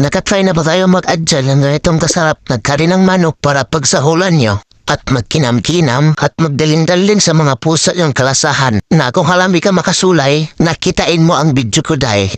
nakatry na ba tayo mag-adjal ng ganitong kasarap na kari ng manok para pagsahulan nyo? At magkinam-kinam at magdalin-dalin sa mga pusa yung kalasahan na kung halami ka makasulay, nakitain mo ang video ko dahil.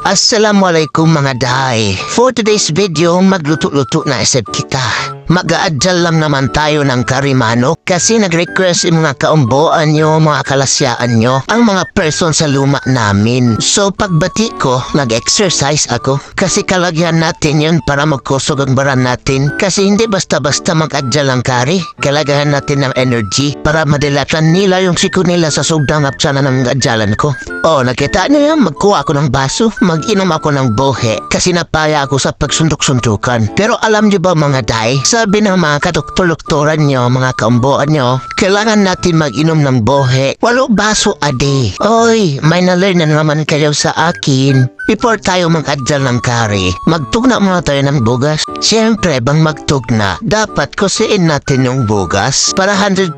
Assalamualaikum mga dahay. For today's video, magluto-luto na isip kita. Mag-aadjal lang naman tayo ng karimano kasi nag-request yung mga kaumboan nyo, mga kalasyaan nyo, ang mga person sa luma namin. So pagbati ko, nag-exercise ako kasi kalagyan natin yun para magkusog ang baran natin kasi hindi basta-basta mag-adjal ang kari. Kalagahan natin ng energy para madilatan nila yung siko nila sa sobrang apsana ng adjalan ko. Oh, nakita niyo yan, magkuha ako ng baso, mag-inom ako ng bohe kasi napaya ako sa pagsundok-sundukan. Pero alam niyo ba mga day, sabi ng mga kadoktor-doktoran nyo, mga kaumboan nyo, kailangan natin mag-inom ng bohe, walo baso a day. Oy, may na-learn na naman kayo sa akin. Before tayo mag-adjal ng kari, magtugna muna tayo ng bugas. Siyempre, bang magtugna, dapat kusiin natin yung bugas para 100%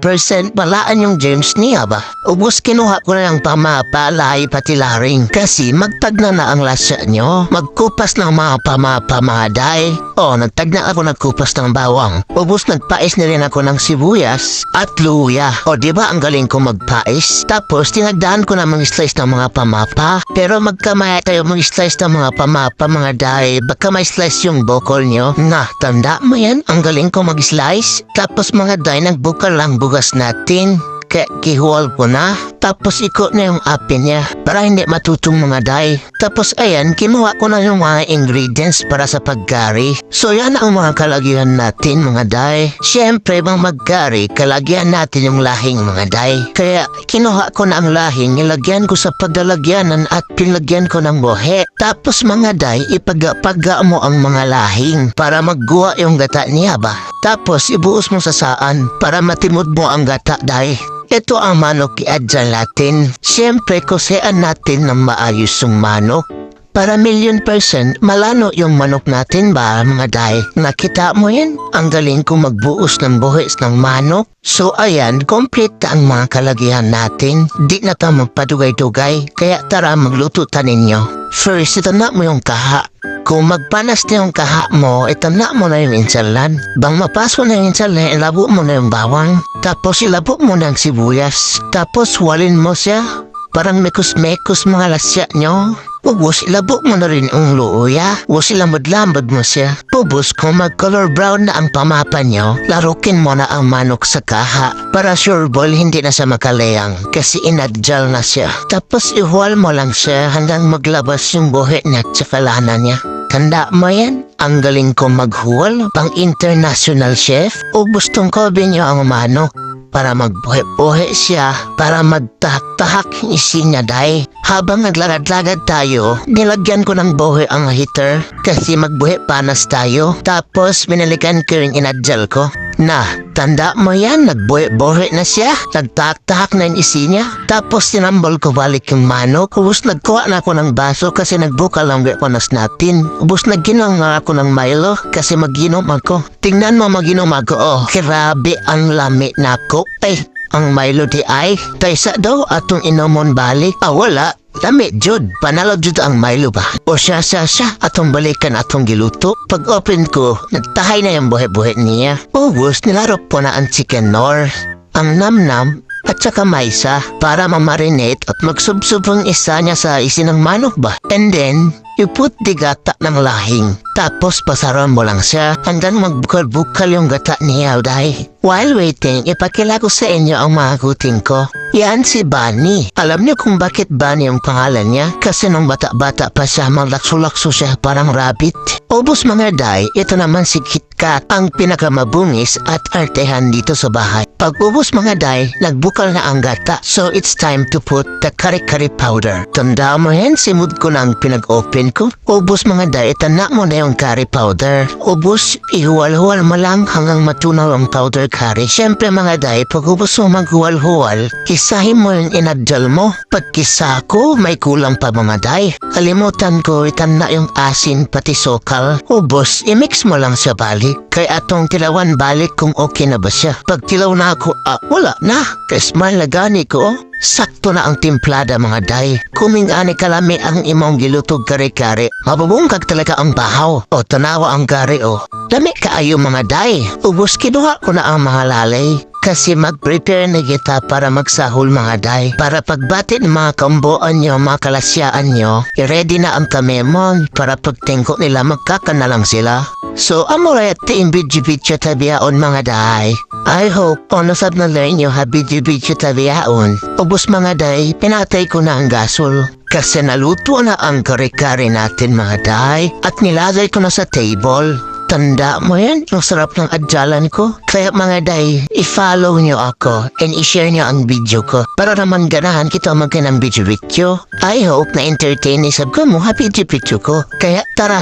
balaan yung germs niya ba? Ubus kinuha ko na yung pamapalay pati laring kasi magtagna na ang lasya nyo. Magkupas ng mga pamapamaday. O, nagtagna ako nagkupas ng bawang. Ubus nagpais na rin ako ng sibuyas at luya. O, di ba ang galing ko magpais? Tapos, tinagdaan ko na mga slice ng mga pamapa. Pero magkamaya tayo mga slice ng mga pamapa mga day. Baka may slice yung bokol nyo. Na, tanda mo yan? Ang galing ko mag-slice. Tapos mga day, nagbukal lang bugas natin. Kaya kihuwal ko na. Tapos ikot na yung api niya para hindi matutong mga day. Tapos ayan, kinuha ko na yung mga ingredients para sa pagkari. So yan ang mga kalagyan natin mga day. Siyempre bang magkari, kalagyan natin yung lahing mga day. Kaya kinuha ko na ang lahing, nilagyan ko sa paglalagyanan at pinlagyan ko ng bohe. Tapos mga day, ipagapaga mo ang mga lahing para magguha yung gata niya ba. Tapos ibuos mo sa saan para matimod mo ang gata day. Ito ang manok i-adjal natin. Siyempre, kusean natin ng maayos yung manok. Para million percent, malano yung manok natin ba, mga day? Nakita mo yan? Ang galing ko magbuos ng buhis ng manok. So ayan, complete ang mga kalagyan natin. Di na tayo magpadugay-dugay, kaya tara magluto ta ninyo. First, itana mo yung kaha. Kung magpanas na yung kaha mo, itana mo na yung insalan. Bang mapaso na yung insalan, ilabo mo na yung bawang. Tapos ilabo mo ang sibuyas. Tapos walin mo siya. Parang mekos-mekos mga lasya nyo. Ubus, ilabo mo na rin ang luya. Ubus, ilamod-lamod mo siya. Ubus, kung mag-color brown na ang pamapa nyo, larukin mo na ang manok sa kaha. Para sure ball, hindi na siya makalayang. Kasi inadjal na siya. Tapos, ihuwal mo lang siya hanggang maglabas yung buhi niya at saka lana niya. Tanda mo yan? Ang galing ko maghuwal, pang international chef. Ubus tong kobe niyo ang manok para magbuhi-buhi siya, para magtahak-tahak yung isin niya day. Habang naglagad-lagad tayo, nilagyan ko ng buhi ang heater kasi magbuhi panas tayo. Tapos minalikan ko yung inadjal ko. Na, tanda mo yan, nagbuhi-buhi na siya. Nagtahak-tahak na yung isin niya. Tapos tinambol ko balik yung manok. Ubus nagkuha na ako ng baso kasi nagbukal ang panas natin. Ubus nagginom nga ako ng Milo kasi maginom ako. Tingnan mo maginom ako, oh. Grabe ang lami na ako. Ay, ang Milo di ay, kaysa daw atong inomon balik. Ah, wala. Lami, Jud. Panalo Jud ang Milo ba? O siya, siya, siya. Atong balikan atong giluto. Pag open ko, nagtahay na yung buhe-buhe niya. Ubus, nilarop po na ang chicken nor. Ang namnam at saka maisa para mamarinate at magsubsub ang isa niya sa isin ng manok ba? And then, you put the gata ng lahing. Tapos pasaran mo lang siya hanggang magbukal-bukal yung gata niya, day. While waiting, ipakila ko sa inyo ang mga kuting ko. Yan si Bunny. Alam niyo kung bakit Bunny ang pangalan niya? Kasi nung bata-bata pa siya, maglakso-lakso siya parang rabbit. Obos mga day, ito naman si Kit Kat, ang pinakamabungis at artehan dito sa bahay. Pag ubos mga day, nagbukal na ang gata. So it's time to put the kari-kari powder. Tanda mo yan, simud ko ang pinag-open ko. Ubos mga day, itana mo na yung curry powder. Ubos, ihuwal-huwal mo lang hanggang matunaw ang powder curry. Siyempre mga day, pag ubos mo maghuwal-huwal, kisahin mo yung inadjal mo. Pag kisa ko, may kulang pa mga day. Kalimutan ko, itana yung asin pati sokal. Ubos, imix mo lang siya balik. Kay atong tilawan balik kung okay na ba siya. Pag tilaw na ako, ah, wala na. Kay smile na gani ko, oh. Sakto na ang timplada mga day. Kuming ani kalami ang imong gilutog kare-kare. Mabubungkag talaga ang bahaw. O tanawa ang gari o. Lami kaayo mga day. Ubus kinuha ko na ang mga lalay. Kasi mag-prepare na kita para magsahol mga day. Para pagbati ng mga kambuan nyo, mga kalasyaan nyo, i-ready na ang kamemon para pagtingko nila magkakana lang sila. So, amuray at tiim video-video tabiaon mga day. I hope ono sab na learn nyo ha video-video tabiaon. Ubus mga day, pinatay ko na ang gasol. Kasi naluto na ang kare-kare natin mga day at nilagay ko na sa table. Tanda mo yan, ang sarap ng adyalan ko. Kaya mga day, i-follow nyo ako and i-share nyo ang video ko para naman ganahan kita magka ng video-video. I hope na entertain isab ko mo ha video-video ko. Kaya tara,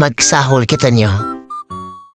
magsahol kita nyo.